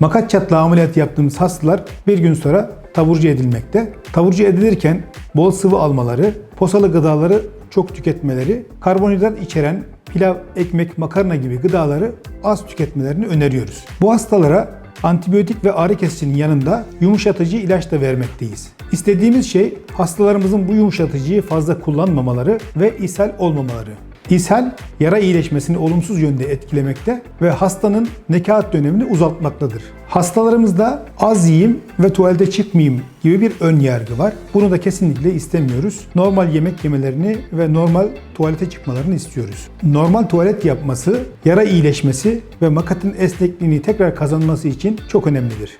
Makat çatlağı ameliyatı yaptığımız hastalar bir gün sonra taburcu edilmekte. Taburcu edilirken bol sıvı almaları, posalı gıdaları çok tüketmeleri, karbonhidrat içeren pilav, ekmek, makarna gibi gıdaları az tüketmelerini öneriyoruz. Bu hastalara antibiyotik ve ağrı kesicinin yanında yumuşatıcı ilaç da vermekteyiz. İstediğimiz şey hastalarımızın bu yumuşatıcıyı fazla kullanmamaları ve ishal olmamaları. İshal, yara iyileşmesini olumsuz yönde etkilemekte ve hastanın nekaat dönemini uzatmaktadır. Hastalarımızda az yiyeyim ve tuvalete çıkmayayım gibi bir ön yargı var. Bunu da kesinlikle istemiyoruz. Normal yemek yemelerini ve normal tuvalete çıkmalarını istiyoruz. Normal tuvalet yapması, yara iyileşmesi ve makatın esnekliğini tekrar kazanması için çok önemlidir.